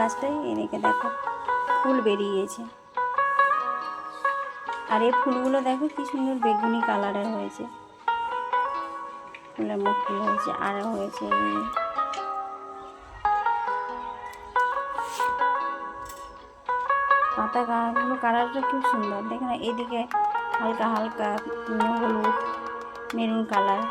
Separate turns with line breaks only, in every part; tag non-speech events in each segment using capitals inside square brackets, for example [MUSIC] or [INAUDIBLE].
গাছটাই এদিকে দেখো, ফুল বেরিয়েছে। আর এই ফুলগুলো দেখো কি সুন্দর বেগুনি কালারের হয়েছে। ফুলের মুখ ফুল হয়েছে? আর হয়েছে পাতা গাছগুলো কালারটা খুব সুন্দর। দেখে না, এদিকে হালকা হালকা হলুদ, মেরুন কালার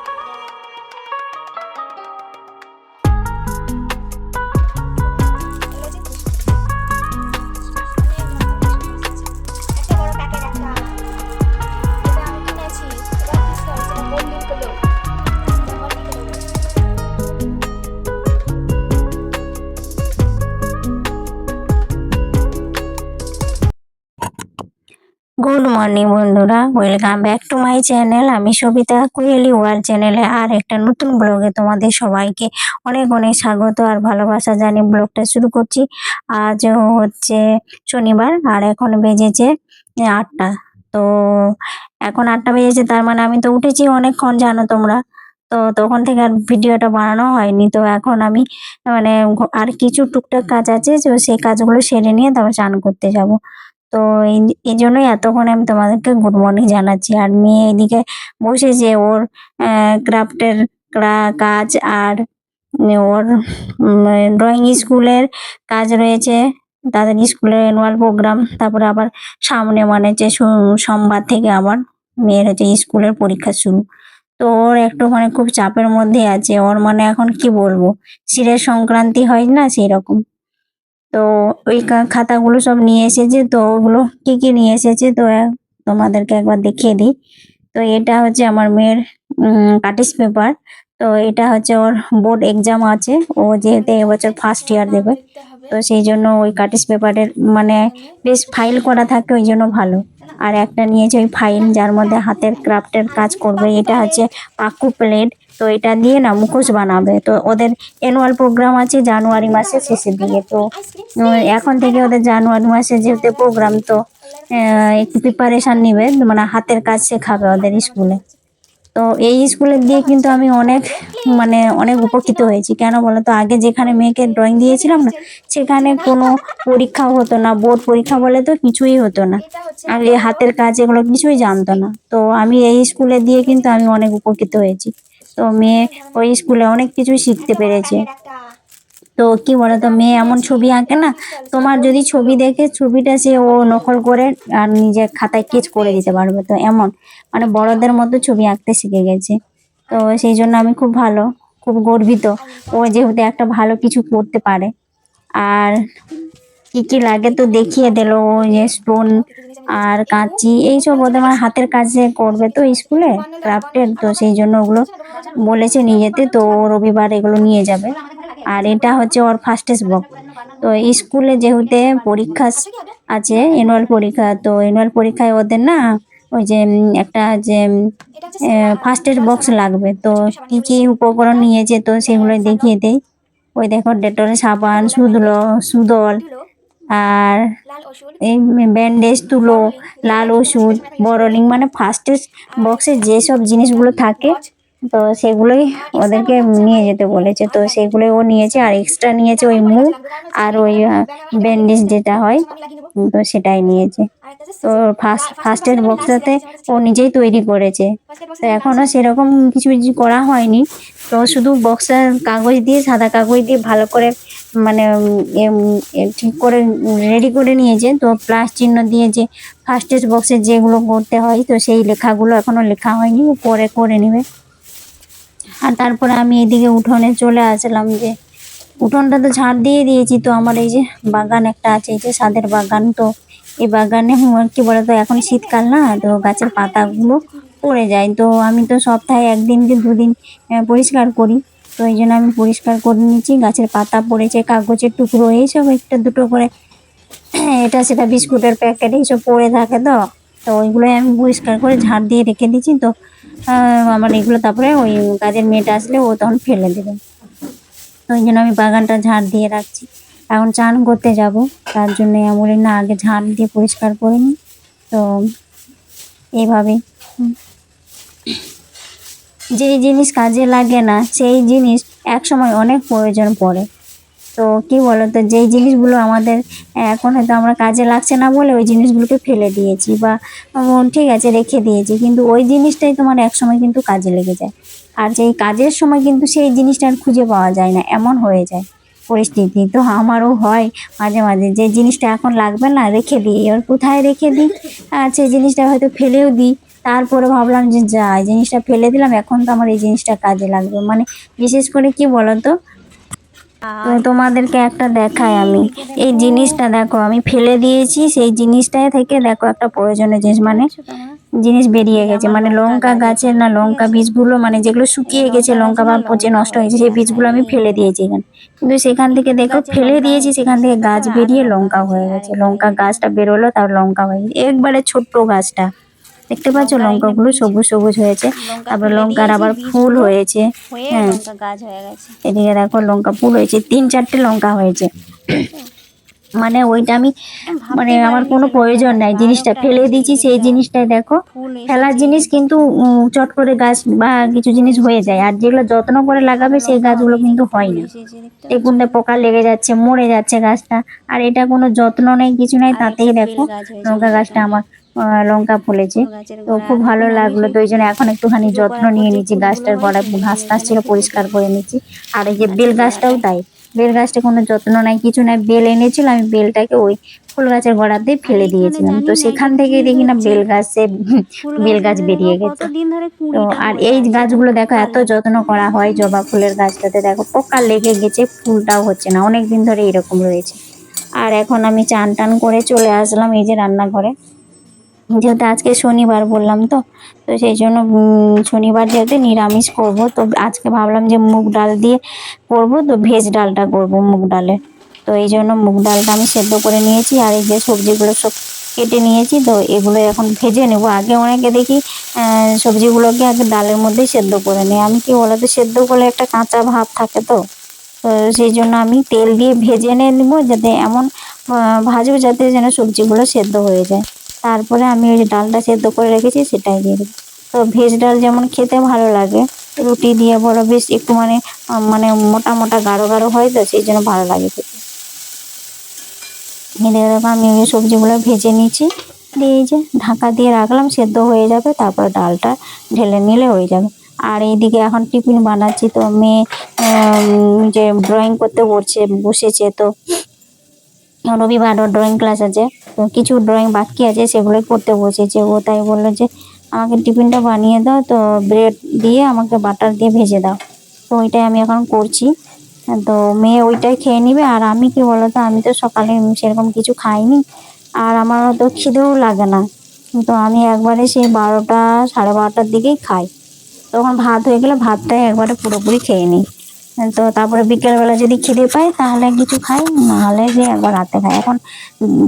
গুড মর্নিং বন্ধুরা। Welcome back to my channel আমি সবিতা কুয়েলি ওয়ার্ল্ড চ্যানেলে আর একটা নতুন ব্লগে তোমাদের সবাইকে অনেক অনেক স্বাগত আর ভালোবাসা জানিয়ে ব্লগটা শুরু করছি। আজ হচ্ছে শনিবার আর এখন বেজেছে আটটা। তো এখন আটটা বেজেছে, তার মানে আমি তো উঠেছি অনেকক্ষণ, জানো তোমরা। তো তখন থেকে আর ভিডিওটা বানানো হয়নি। তো এখন আমি মানে আর কিছু টুকটাক কাজ আছে, তো সেই কাজগুলো সেরে নিয়ে তারপর স্নান করতে যাব। তো এই জন্যই এতক্ষণ আমি তোমাদেরকে গুড মর্নিং জানাচ্ছি। আর মেয়ে এদিকে বসেছে ওর ক্রাফটের কাজ আর ওর ড্রয়িং স্কুলের কাজ রয়েছে। তাদের স্কুলের অ্যানুয়াল প্রোগ্রাম তারপরে আবার সামনে মানে যে সোমবার থেকে আবার মেয়ের হচ্ছে স্কুলের পরীক্ষা শুরু। তো ওর একটু মানে খুব চাপের মধ্যে আছে। ওর মানে এখন কি বলব? শিরের সংক্রান্তি হয় না সেই রকম তো ওই খাতাগুলো সব নিয়ে এসেছে, তো ওগুলো কি কি নিয়ে এসেছে, তো তোমাদেরকে একবার দেখিয়ে দিই। তো এটা হচ্ছে আমার মেয়ের কাটিস পেপার তো এটা হচ্ছে ওর বোর্ড এক্সাম আছে, ও যেহেতু এবছর ফার্স্ট ইয়ার দেবে, তো সেই জন্য ওই কাটিস পেপারের মানে বেশ ফাইল করা থাকে, ওই জন্য ভালো। আর একটা নিয়েছে ওই ফাইল যার মধ্যে হাতের ক্রাফটের কাজ করবে, এটা হচ্ছে পাকু প্লেট তো এটা দিয়ে না মুখোশ বানাবে। তো ওদের অ্যানুয়াল প্রোগ্রাম আছে জানুয়ারি মাসের শেষের দিকে। তো এখন থেকে ওদের জানুয়ারি মাসে যেহেতু প্রোগ্রাম তো একটু প্রিপারেশান নিবে মানে হাতের কাজ শেখাবে ওদের স্কুলে। তো এই স্কুলে দিয়ে কিন্তু আমি অনেক মানে অনেক উপকৃত হয়েছি। কেন বলো তো, আগে যেখানে মেয়েকে ড্রয়িং দিয়েছিলাম না, সেখানে কোনো পরীক্ষাও হতো না বোর্ড পরীক্ষা বলে তো কিছুই হতো না। এই হাতের কাজ এগুলো কিছুই জানতো না। তো আমি এই স্কুলে দিয়ে কিন্তু আমি অনেক উপকৃত হয়েছি। তো মেয়ে ওই স্কুলে অনেক কিছুই শিখতে পেরেছে। তো কি বলতো, মেয়ে এমন ছবি আঁকে না, তোমার যদি ছবি দেখে ছবিটা সে ও নকল করে আর নিজে খাতায় কেচ করে দিতে পারবে। তো এমন মানে বড়দের মতো ছবি আঁকতে শিখে গেছে। তো সেই জন্য আমি খুব ভালো, খুব গর্বিত ও যেহেতু একটা ভালো কিছু করতে পারে। আর কি কি লাগে তো দেখিয়ে দিল, যে স্টোন আর কাঁচি, এইসব ওদের মানে হাতের কাজে করবে তো স্কুলে ক্রাফটের তো সেই জন্য ওগুলো বলেছে নিয়ে যেতে তো রবিবার এগুলো নিয়ে যাবে। আর এটা হচ্ছে ওর ফার্স্টেস্ট বক তো স্কুলে যেহেতু পরীক্ষা আছে অ্যানুয়াল পরীক্ষা, তো অ্যানুয়াল পরীক্ষায় ওদের না ওই যে একটা যে ফার্স্ট এড বক্স লাগবে। তো কি কি উপকরণ নিয়েছে, তো সেগুলো দেখিয়ে দেই। ওই দেখো, ডেটল সাবান, সুদলো, সুদল
দুলো
আর এই ব্যান্ডেজ তুলো লাল ওষুধ বরলিং মানে ফার্স্ট বক্সে যেসব জিনিসগুলো থাকে তো সেগুলোই ওদেরকে নিয়ে যেতে বলেছে। তো সেগুলোই ও নিয়েছে আর এক্সট্রা নিয়েছে ওই মুখ আর ওই ব্যান্ডেজ যেটা হয় তো সেটাই নিয়েছে। তো ফার্স্ট ফার্স্ট এড বক্সটাতে ও নিজেই তৈরি করেছে। তো এখনও সেরকম কিছু কিছু করা হয়নি। তো শুধু বক্সের কাগজ দিয়ে, সাদা কাগজ দিয়ে ভালো করে মানে ঠিক করে রেডি করে নিয়েছে। তো প্লাস চিহ্ন দিয়ে যে ফার্স্ট বক্সে যেগুলো করতে হয়, তো সেই লেখাগুলো এখনও লেখা হয়নি পরে করে নেবে। আর তারপরে আমি এদিকে উঠোনে চলে আসলাম যে, উঠোনটা তো ঝাড় দিয়ে দিয়েছি, তো আমার এই যে বাগান একটা আছে, এই যে সাদের বাগান। তো এই বাগানে কি বলতো, এখন শীতকাল না, তো গাছের পাতাগুলো পড়ে যায়। তো আমি তো সপ্তাহে একদিন কি দুদিন পরিষ্কার করি। তো এই জন্য আমি পরিষ্কার করে নিয়েছি। গাছের পাতা পড়েছে, কাগজের টুকরো, এইসব একটা দুটো করে, [CLEARS THROAT] এটা সেটা বিস্কুটের প্যাকেট, এইসব পড়ে থাকে তো। তো ওইগুলোই আমি পরিষ্কার করে ঝাড় দিয়ে রেখে দিয়েছি। তো আমার এগুলো তারপরে ওই গাছের মেয়েটা আসলে ও তখন ফেলে দেবে। তো ওই জন্য আমি বাগানটা ঝাড় দিয়ে রাখছি। এখন চান করতে যাব। তার জন্য আমি বলি না আগে ঝাড় দিয়ে পরিষ্কার করে নিই। তো এইভাবে। যেই জিনিস কাজে লাগে না, সেই জিনিস এক সময় অনেক প্রয়োজন পড়ে। তো তো কি বলতো, যেই জিনিসগুলো আমাদের, এখন হয়তো আমরা কাজে লাগছে না বলে ওই জিনিসগুলোকে ফেলে দিয়েছি বা ঠিক আছে, রেখে দিয়েছি, কিন্তু ওই জিনিসটাই তোমার এক সময় কিন্তু কাজে লেগে যায়। আর যেই কাজের সময় কিন্তু সেই জিনিসটা আর খুঁজে পাওয়া যায় না, এমন হয়ে যায়। পরিস্থিতি তো আমারও হয় মাঝে মাঝে, যে জিনিসটা এখন লাগবে না, রেখে দিই, এবার কোথায় রেখে দিই? আর সেই জিনিসটা হয়তো ফেলেও দিই। তারপরে ভাবলাম যে যা এই জিনিসটা ফেলে দিলাম এখন তো আমার এই জিনিসটা কাজে লাগবে। মানে বিশেষ করে কি বলতো? তো তোমাদেরকে একটা দেখাই আমি। এই জিনিসটা দেখো আমি ফেলে দিয়েছি সেই জিনিসটাই থেকে দেখো একটা প্রয়োজনীয় জিনিস মানে জিনিস বেরিয়ে গেছে। মানে লঙ্কা গাছের না লঙ্কা বীজগুলো মানে যেগুলো শুকিয়ে গেছে লঙ্কা বা পচে নষ্ট হয়েছে সেই বীজগুলো আমি ফেলে দিয়েছি এখানে। কিন্তু সেখান থেকে দেখো ফেলে দিয়েছি সেখান থেকে গাছ বেরিয়ে লঙ্কা হয়ে গেছে। লঙ্কা গাছটা বেরোলো তার লঙ্কা হয়ে গেছে। একবারে ছোট্ট গাছটা। দেখতে পাচ্ছ? লঙ্কাগুলো সবুজ সবুজ হয়েছে। তারপর লঙ্কার আবার ফুল হয়েছে।
হ্যাঁ। গাছ হয়ে গেছে।
এদিকে দেখো লঙ্কা ফুল হয়েছে। তিন চারটে লঙ্কা হয়েছে। মানে ওইটা আমি মানে আমার কোনো প্রয়োজন নাই। জিনিসটা ফেলে দিয়েছি সেই জিনিসটাই দেখো। ফেলার জিনিস কিন্তু চট করে গাছ বা কিছু জিনিস হয়ে যায়। আর যেগুলো যত্ন করে লাগাবে সেই গাছগুলো কিন্তু হয় না। কোনটা পোকা লেগে যাচ্ছে মরে যাচ্ছে গাছটা। আর এটা কোনো যত্ন নেই কিছু নেই তাতেই দেখো লঙ্কা গাছটা আমার লঙ্কা ফলেছে। তো খুব ভালো লাগল তো ওই জন্য এখন একটুখানি যত্ন নিয়ে নিচ্ছি গাছটার
সেগুলো
ঘাস টাস ছিল পরিষ্কার করে নিচ্ছি আর এই যে বেল গাছটাও তাই। বেল গাছটা কোনো যত্ন নাই কিছু নাই বেল এনেছিল আমি বেলটাকে ওই ফুল গাছের গোড়াতেই ফেলে দিয়েছিলাম। তো সেখান থেকে দেখি না বেল গাছে বেল গাছ বেরিয়ে গেছে। তো আর এই গাছগুলো দেখো এত যত্ন করা হয় জবা ফুলের গাছটাতে। দেখো পোকা লেগে গেছে ফুলটাও হচ্ছে না। অনেক দিন ধরে এরকম রয়েছে। আর এখন আমি চান টান করে চলে আসলাম এই যে রান্নাঘরে। যেহেতু আজকে শনিবার বললাম তো। তো সেই জন্য শনিবার যেহেতু নিরামিষ করব, তো আজকে ভাবলাম যে মুগ ডাল দিয়ে করব, তো ভেজ ডালটা করব মুগ ডালে। তো এই জন্য মুগ ডালটা আমি সেদ্ধ করে নিয়েছি, আর এই যে সবজিগুলো সব কেটে নিয়েছি, তো এগুলো এখন ভেজে নেব। আগে অনেকে দেখি সবজিগুলোকে আগে ডালের মধ্যেই সেদ্ধ করে নিই আমি কি বলতো, সেদ্ধ করলে একটা কাঁচা ভাব থাকে তো। তো সেই জন্য আমি তেল দিয়ে ভেজে নিয়ে নেব, যাতে এমন ভাজবো যাতে যেন সবজিগুলো সেদ্ধ হয়ে যায়। তারপরে আমি ওই যে ডালটা সেদ্ধ করে রেখেছি সেটাই দিয়ে দেবো। তো ভেজ ডাল যেমন খেতে ভালো লাগে, রুটি দিয়ে বড় বেশ একটু মানে মানে মোটা মোটা গাঢ় গাঢ় হয়, তো সেই জন্য ভালো লাগে খেতে। এদিকে দেখো আমি ওই সবজিগুলো ভেজে নিয়েছি। দিয়ে এই যে ঢাকা দিয়ে রাখলাম, সেদ্ধ হয়ে যাবে, তারপর ডালটা ঢেলে নিলে হয়ে যাবে। আর এইদিকে এখন টিফিন বানাচ্ছি, তো মেয়ে যে ড্রয়িং করতে বসছে, বসেছে, তো রবিবার ড্রয়িং ক্লাস আছে। তো কিছু ড্রয়িং বাকি আছে, সেগুলোই করতে বসেছে। ও তাই বলল যে, আমাকে টিফিনটা বানিয়ে দাও, তো ব্রেড দিয়ে আমাকে বাটার দিয়ে ভেজে দাও। তো ওইটাই আমি এখন করছি। তো মেয়ে ওইটাই খেয়ে নিবে, আর আমি কি বলতো, আমি তো সকালে সেরকম কিছু খাইনি, আর আমার তো খিদেও লাগে না। তো আমি একবারে সেই বারোটা, সাড়ে বারোটার দিকেই খাই। তখন ভাত হয়ে গেলে ভাতটাই একবারে পুরোপুরি খেয়ে নিই। তো তারপরে বিকেলবেলা যদি খিদে পাই তাহলে কিছু খাই, নাহলে যে একবার রাতে খাই। এখন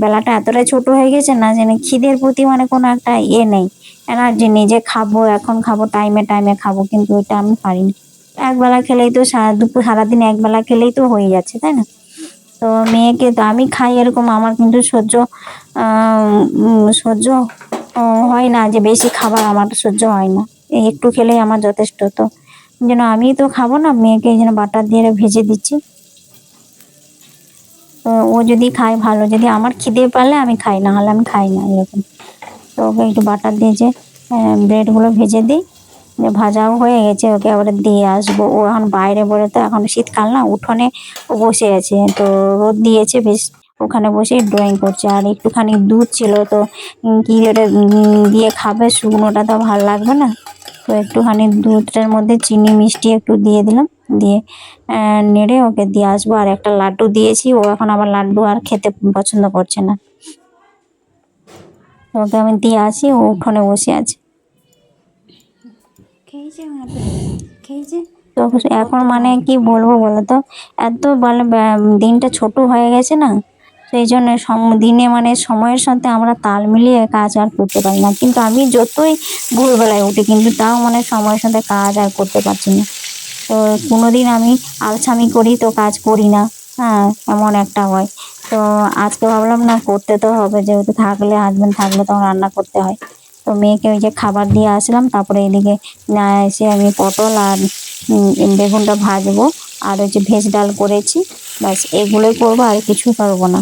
বেলাটা এতটাই ছোট হয়ে গেছে না যে খিদের প্রতি মানে কোনো একটা ইয়ে নেই। এনার্জি নেই যে খাব, এখন খাব টাইমে টাইমে খাব, কিন্তু ওইটা আমি পারিনি। একবেলা খেলেই তো সারা দুপুর, সারাদিন একবেলা খেলেই তো হয়ে যাচ্ছে, তাই না? তো মেয়েকে তো আমি খাই এরকম, আমার কিন্তু সহ্য সহ্য হয় না যে বেশি খাবার আমার সহ্য হয় না। একটু খেলেই আমার যথেষ্ট, তো যেন আমি তো খাব না, মেয়েকে এই বাটার দিয়ে ভেজে দিচ্ছি। তো ও যদি খায় ভালো, যদি আমার খিদে পারলে আমি খাই না হলে আমি খাই না এরকম। তো ওকে একটু বাটার দিয়ে যে ব্রেডগুলো ভেজে দিই, যে ভাজাও হয়ে গেছে, ওকে আবার দিয়ে আসব। ও এখন বাইরে বলে তো এখন শীতকাল না, উঠোনে ও বসে আছে, তো রোদ দিয়েছে বেশ, ওখানে বসে ড্রয়িং করছে। আর একটুখানি দুধ ছিল, তো কি ওটা দিয়ে খাবে শুকনোটা তো ভালো লাগবে না। একটুখানি দুধটার মধ্যে চিনি মিষ্টি একটু দিয়ে দিলাম। দিয়ে নেড়ে ওকে দিয়ে আসব। আর একটা লাড্ডু দিয়েছি। ও এখন আবার লাড্ডু আর খেতে পছন্দ করছে না। ওকে আমি দিয়ে আসি। ও উঠোনে বসে আছে।
খেয়েছে খেয়েছে?
তো এখন মানে কি বলব বলো তো? এত বলে দিনটা ছোট হয়ে গেছে না? সেই জন্য দিনে মানে সময়ের সাথে আমরা তাল মিলিয়ে কাজ আর করতে পারি না। কিন্তু আমি যতই ভোরবেলায় উঠি, কিন্তু তাও মানে সময়ের সাথে কাজ আর করতে পারছি না। তো কোনোদিন আমি আলসামি করি তো কাজ করি না। হ্যাঁ এমন একটা হয়। তো আজকে ভাবলাম না, করতে তো হবে। যেহেতু থাকলে হাজবেন্ড থাকলে তখন রান্না করতে হয়। তো মেয়েকে ওই যে খাবার দিয়ে আসলাম, তারপরে এদিকে না এসে আমি পটল আর বেগুনটা ভাজবো। আর ওই যে ভেজ ডাল করেছি। ব্যাস, এগুলোই করব, আর কিছুই করব না।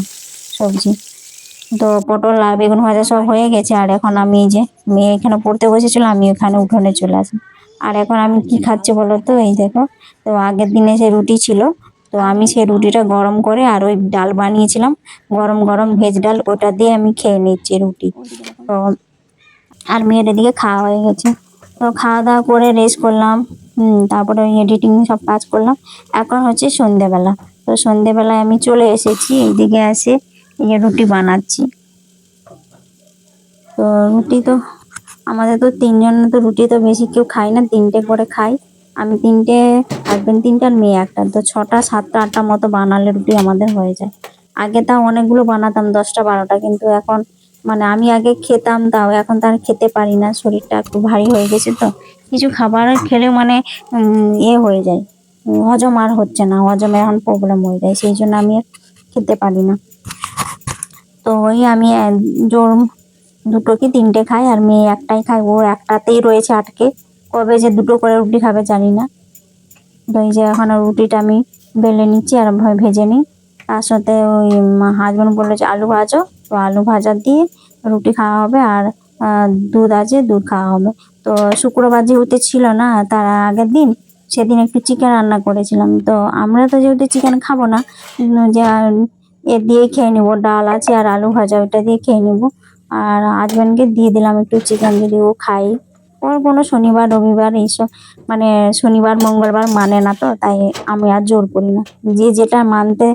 সবজি। তো পটল আর বেগুন ভাজা সব হয়ে গেছে, আর এখন আমি এই যে মেয়ে এখানে পড়তে বসেছিল, আমি এখানে উঠোনে চলে আসি। আর এখন আমি কি খাচ্ছি বলো তো? এই দেখো, তো আগের দিনে যে রুটি ছিল, তো আমি সেই রুটিটা গরম করে আর ওই ডাল বানিয়েছিলাম। গরম গরম ভেজ ডাল, ওটা দিয়ে আমি খেয়ে নিচ্ছি রুটি। তো আর মেয়ের এদিকে খাওয়া হয়ে গেছে। তো খাওয়া দাওয়া করে রেস্ট করলাম তারপরে ওই এডিটিং সব কাজ করলাম। এখন হচ্ছে সন্ধেবেলা। তো সন্ধেবেলায় আমি চলে এসেছি, এইদিকে এসে এই রুটি বানাচ্ছি। তো রুটি তো আমাদের তো তিনজন তো রুটি তো বেশি কেউ খাই না তিনটে করে খাই। আমি তিনটে হাজবেন্ড তিনটে মেয়ে একটা। তো ছটা সাতটা আটটা মতো বানালে রুটি আমাদের হয়ে যায়। আগে তাও অনেকগুলো বানাতাম দশটা বারোটা কিন্তু এখন মানে আমি আগে খেতাম তাও এখন তার খেতে পারি না শরীরটা একটু ভারী হয়ে গেছে তো। কিছু খাবার খেলে মানে উম, ইয়ে হয়ে যায়। হজম আর হচ্ছে না হজমে এখন প্রবলেম হয়ে যায় সেই জন্য আমি আর খেতে পারি না। তো ওই আমি জোর দুটো কি তিনটে খাই আর মেয়ে একটাই খাই, ও একটাতেই রয়েছে আটকে। কবে যে দুটো করে রুটি খাবে জানি না। তো এই যে এখন রুটিটা আমি বেলে নিচ্ছি আর ভেজে নিই। তার সাথে ওই হাজবেন্ড বলল যে আলু ভাজো। তো আলু ভাজা দিয়ে রুটি খাওয়া হবে আর দুধ আছে, দুধ খাওয়া হবে। তো শুক্রবার যেহেতু ছিল না, তার আগের দিন সেদিন একটু চিকেন রান্না করেছিলাম। তো আমরা তো যেহেতু চিকেন খাব না, যে এ দিয়ে খেয়ে নিবো। ডাল আছে আর আলু ভাজা ওটা দিয়ে খেয়ে নিবো। আর হাজবেন্ডকে দিয়ে দিলাম একটু চিকেন যদি ও খাই ওর কোনো শনিবার, রবিবার এইসব মানে শনিবার, মঙ্গলবার মানে না তো, তাই আমি আর জোর করি না। যে যেটা মানতে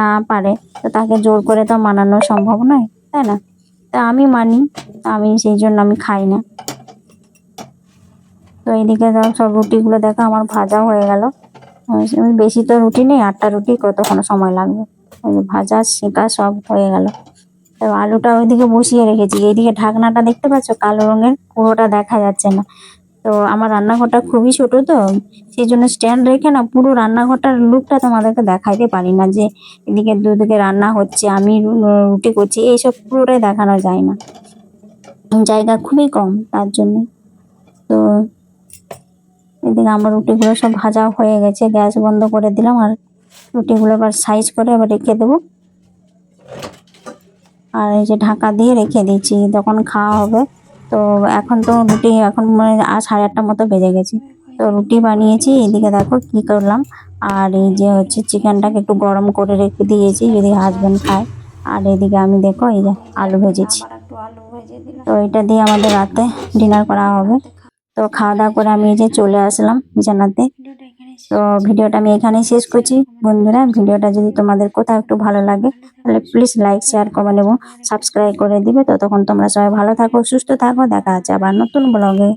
না পারে, তো তাকে জোর করে তো মানানো সম্ভব নয়, তাই না? তা আমি মানি আমি সেই জন্য আমি খাই না। তো এইদিকে সব রুটিগুলো দেখো, আমার ভাজা হয়ে গেল। বেশি তো রুটি নেই, আটটা রুটি, কতক্ষণ সময় লাগবে? ভাজা, সেঁকা সব হয়ে গেল। আলুটা ওইদিকে বসিয়ে রেখেছি। এইদিকে ঢাকনাটা দেখতে পাচ্ছ? কালো রঙের, পুরোটা দেখা যাচ্ছে না। তো আমার রান্নাঘরটা খুবই ছোট তো, সেই জন্য স্ট্যান্ড রেখে না পুরো রান্নাঘরটার লুকটা তোমাদেরকে দেখাইতে পারি না যে এদিকে দুদিকে রান্না হচ্ছে, আমি রুটি করছি, এইসব পুরোটাই দেখানো যায় না। জায়গা খুবই কম তার জন্য। তো এদিকে আমার রুটিগুলো সব ভাজা হয়ে গেছে, গ্যাস বন্ধ করে দিলাম আর রুটিগুলো এবার সাইজ করে এবার রেখে দেবো। আর এই যে ঢাকা দিয়ে রেখে দিয়েছি তখন খাওয়া হবে। তো এখন তো রুটি, এখন মানে আর সাড়ে আটটা মতো বেজে গেছে। তো রুটি বানিয়েছি, এদিকে দেখো কি করলাম। আর এই যে হচ্ছে চিকেনটাকে একটু গরম করে রেখে দিয়েছি, যদি হাজবেন্ড খায়। আর এদিকে আমি দেখো এই যে আলু ভেজেছি। তো এটা দিয়ে আমাদের রাতে ডিনার করা হবে। তো খাওয়া দাওয়া করে আমি এই যে চলে আসলাম বিছানাতে। তো ভিডিওটা আমি এখানেই শেষ করছি। বন্ধুরা, ভিডিওটা যদি তোমাদের কোথাও একটু ভালো লাগে, তাহলে প্লিজ লাইক শেয়ার কমেন্ট এবং সাবস্ক্রাইব করে দিবে। ততক্ষণ তোমরা সবাই ভালো থাকো, সুস্থ থাকো। দেখা আছে আবার নতুন ব্লগে